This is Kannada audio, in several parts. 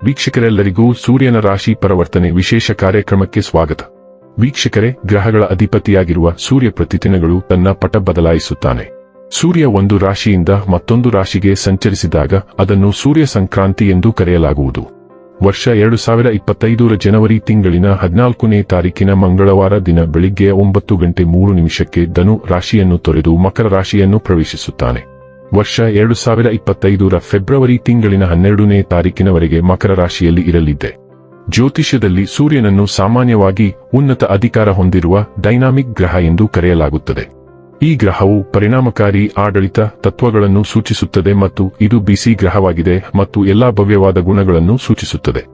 ವೀಕ್ಷಕರೆಲ್ಲರಿಗೂ ಸೂರ್ಯನ ರಾಶಿ ಪರಿವರ್ತನೆ ವಿಶೇಷ ಕಾರ್ಯಕ್ರಮಕ್ಕೆ ಸ್ವಾಗತ. ವೀಕ್ಷಕರೇ, ಗ್ರಹಗಳ ಅಧಿಪತಿಯಾಗಿರುವ ಸೂರ್ಯ ಪ್ರತಿದಿನಗಳು ತನ್ನ ಪಟ ಬದಲಾಯಿಸುತ್ತಾನೆ. ಸೂರ್ಯ ಒಂದು ರಾಶಿಯಿಂದ ಮತ್ತೊಂದು ರಾಶಿಗೆ ಸಂಚರಿಸಿದಾಗ ಅದನ್ನು ಸೂರ್ಯ ಸಂಕ್ರಾಂತಿ ಎಂದು ಕರೆಯಲಾಗುವುದು. ವರ್ಷ ಎರಡು ಸಾವಿರ ಇಪ್ಪತ್ತೈದರ ಜನವರಿ ತಿಂಗಳಿನ ಹದಿನಾಲ್ಕನೇ ತಾರೀಕಿನ ಮಂಗಳವಾರ ದಿನ ಬೆಳಿಗ್ಗೆ ಒಂಬತ್ತು ಗಂಟೆ ಮೂರು ನಿಮಿಷಕ್ಕೆ ಧನು ರಾಶಿಯನ್ನು ತೊರೆದು ಮಕರ ರಾಶಿಯನ್ನು ಪ್ರವೇಶಿಸುತ್ತಾನೆ. ವರ್ಷ ಎರಡು ಸಾವಿರ ಇಪ್ಪತ್ತೈದರ ಫೆಬ್ರವರಿ ತಿಂಗಳಿನ ಹನ್ನೆರಡನೇ ತಾರೀಕಿನವರೆಗೆ ಮಕರ ರಾಶಿಯಲ್ಲಿ ಇರಲಿದ್ದೆ. ಜ್ಯೋತಿಷ್ಯದಲ್ಲಿ ಸೂರ್ಯನನ್ನು ಸಾಮಾನ್ಯವಾಗಿ ಉನ್ನತ ಅಧಿಕಾರ ಹೊಂದಿರುವ ಡೈನಾಮಿಕ್ ಗ್ರಹ ಎಂದು ಕರೆಯಲಾಗುತ್ತದೆ. ಈ ಗ್ರಹವು ಪರಿಣಾಮಕಾರಿ ಆಡಳಿತ ತತ್ವಗಳನ್ನು ಸೂಚಿಸುತ್ತದೆ ಮತ್ತು ಇದು ಬಿಸಿ ಗ್ರಹವಾಗಿದೆ ಮತ್ತು ಎಲ್ಲಾ ಭವ್ಯವಾದ ಗುಣಗಳನ್ನು ಸೂಚಿಸುತ್ತದೆ.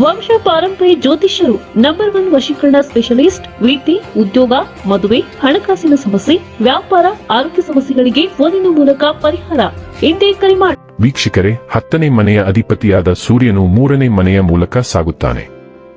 ವಂಶ ಪಾರಂಪರ್ಯ ಜ್ಯೋತಿಷ್ಯರು ನಂಬರ್ ಒನ್ ವಶೀಕರಣ ಸ್ಪೆಷಲಿಸ್ಟ್ ವೃತ್ತಿ ಉದ್ಯೋಗ, ಮದುವೆ, ಹಣಕಾಸಿನ ಸಮಸ್ಯೆ, ವ್ಯಾಪಾರ, ಆರೋಗ್ಯ ಸಮಸ್ಯೆಗಳಿಗೆ ಫೋನಿನ ಮೂಲಕ ಪರಿಹಾರ. ಇಂದೇ ಕರೆ ಮಾಡಿ ವೀಕ್ಷಕರೇ, ಹತ್ತನೇ ಮನೆಯ ಅಧಿಪತಿಯಾದ ಸೂರ್ಯನು ಮೂರನೇ ಮನೆಯ ಮೂಲಕ ಸಾಗುತ್ತಾನೆ.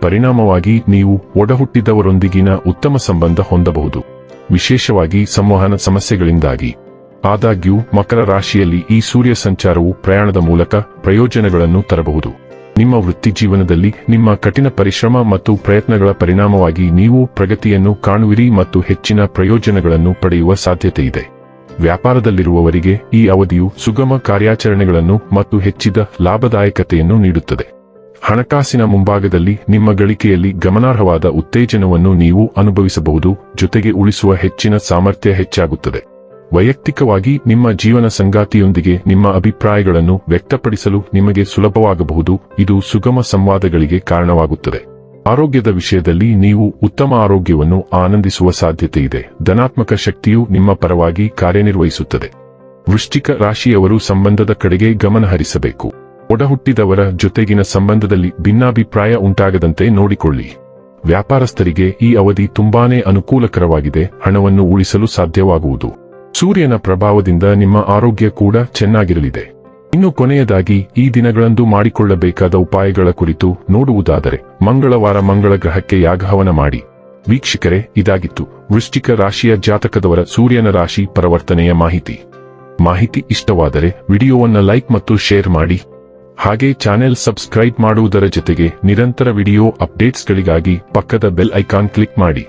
ಪರಿಣಾಮವಾಗಿ ನೀವು ಒಡಹುಟ್ಟಿದವರೊಂದಿಗಿನ ಉತ್ತಮ ಸಂಬಂಧ ಹೊಂದಬಹುದು. ವಿಶೇಷವಾಗಿ ಸಂವಹನ ಸಮಸ್ಯೆಗಳಿಂದಾಗಿ. ಆದಾಗ್ಯೂ, ಮಕರ ರಾಶಿಯಲ್ಲಿ ಈ ಸೂರ್ಯ ಸಂಚಾರವು ಪ್ರಯಾಣದ ಮೂಲಕ ಪ್ರಯೋಜನಗಳನ್ನು ತರಬಹುದು. ನಿಮ್ಮ ವೃತ್ತಿ ಜೀವನದಲ್ಲಿ ನಿಮ್ಮ ಕಠಿಣ ಪರಿಶ್ರಮ ಮತ್ತು ಪ್ರಯತ್ನಗಳ ಪರಿಣಾಮವಾಗಿ ನೀವು ಪ್ರಗತಿಯನ್ನು ಕಾಣುವಿರಿ ಮತ್ತು ಹೆಚ್ಚಿನ ಪ್ರಯೋಜನಗಳನ್ನು ಪಡೆಯುವ ಸಾಧ್ಯತೆ ಇದೆ ವ್ಯಾಪಾರದಲ್ಲಿರುವವರಿಗೆ ಈ ಅವಧಿಯು ಸುಗಮ ಕಾರ್ಯಾಚರಣೆಗಳನ್ನು ಮತ್ತು ಹೆಚ್ಚಿದ ಲಾಭದಾಯಕತೆಯನ್ನು ನೀಡುತ್ತದೆ. ಹಣಕಾಸಿನ ಮುಂಭಾಗದಲ್ಲಿ ನಿಮ್ಮ ಗಳಿಕೆಯಲ್ಲಿ ಗಮನಾರ್ಹವಾದ ಉತ್ತೇಜನವನ್ನು ನೀವು ಅನುಭವಿಸಬಹುದು, ಜೊತೆಗೆ ಉಳಿಸುವ ಹೆಚ್ಚಿನ ಸಾಮರ್ಥ್ಯ ಹೆಚ್ಚಾಗುತ್ತದೆ. ವೈಯಕ್ತಿಕವಾಗಿ ನಿಮ್ಮ ಜೀವನ ಸಂಗಾತಿಯೊಂದಿಗೆ ನಿಮ್ಮ ಅಭಿಪ್ರಾಯಗಳನ್ನು ವ್ಯಕ್ತಪಡಿಸಲು ನಿಮಗೆ ಸುಲಭವಾಗಬಹುದು. ಇದು ಸುಗಮ ಸಂವಾದಗಳಿಗೆ ಕಾರಣವಾಗುತ್ತದೆ. ಆರೋಗ್ಯದ ವಿಷಯದಲ್ಲಿ ನೀವು ಉತ್ತಮ ಆರೋಗ್ಯವನ್ನು ಆನಂದಿಸುವ ಸಾಧ್ಯತೆ ಇದೆ ಧನಾತ್ಮಕ ಶಕ್ತಿಯು ನಿಮ್ಮ ಪರವಾಗಿ ಕಾರ್ಯನಿರ್ವಹಿಸುತ್ತದೆ. ವೃಶ್ಚಿಕ ರಾಶಿಯವರು ಸಂಬಂಧದ ಕಡೆಗೆ ಗಮನ ಹರಿಸಬೇಕು. ಒಡಹುಟ್ಟಿದವರ ಜೊತೆಗಿನ ಸಂಬಂಧದಲ್ಲಿ ಭಿನ್ನಾಭಿಪ್ರಾಯ ಉಂಟಾಗದಂತೆ ನೋಡಿಕೊಳ್ಳಿ. ವ್ಯಾಪಾರಸ್ಥರಿಗೆ ಈ ಅವಧಿ ತುಂಬಾನೇ ಅನುಕೂಲಕರವಾಗಿದೆ. ಹಣವನ್ನು ಉಳಿಸಲು ಸಾಧ್ಯವಾಗುವುದು. ಸೂರ್ಯನ ಪ್ರಭಾವದಿಂದ ನಿಮ್ಮ ಆರೋಗ್ಯ ಕೂಡ ಚೆನ್ನಾಗಿರಲಿದೆ. ಇನ್ನು ಕೊನೆಯದಾಗಿ, ಈ ದಿನಗಳಂದು ಮಾಡಿಕೊಳ್ಳಬೇಕಾದ ಉಪಾಯಗಳ ಕುರಿತು ನೋಡುವುದಾದರೆ, ಮಂಗಳವಾರ ಮಂಗಳ ಗ್ರಹಕ್ಕೆ ಯಾಗಹವನ ಮಾಡಿ. ವೀಕ್ಷಕರೇ, ಇದಾಗಿತ್ತು. ವೃಶ್ಚಿಕ ರಾಶಿಯ ಜಾತಕದವರ ಸೂರ್ಯನ ರಾಶಿ ಪರಿವರ್ತನೆಯ ಮಾಹಿತಿ. ಮಾಹಿತಿ ಇಷ್ಟವಾದರೆ ವಿಡಿಯೋವನ್ನ ಲೈಕ್ ಮತ್ತು ಶೇರ್ ಮಾಡಿ. ಹಾಗೆ ಚಾನೆಲ್ ಸಬ್ಸ್ಕ್ರೈಬ್ ಮಾಡುವುದರ ಜೊತೆಗೆ ನಿರಂತರ ವಿಡಿಯೋ ಅಪ್ಡೇಟ್ಸ್ಗಳಿಗಾಗಿ ಪಕ್ಕದ ಬೆಲ್ ಐಕಾನ್ ಕ್ಲಿಕ್ ಮಾಡಿ.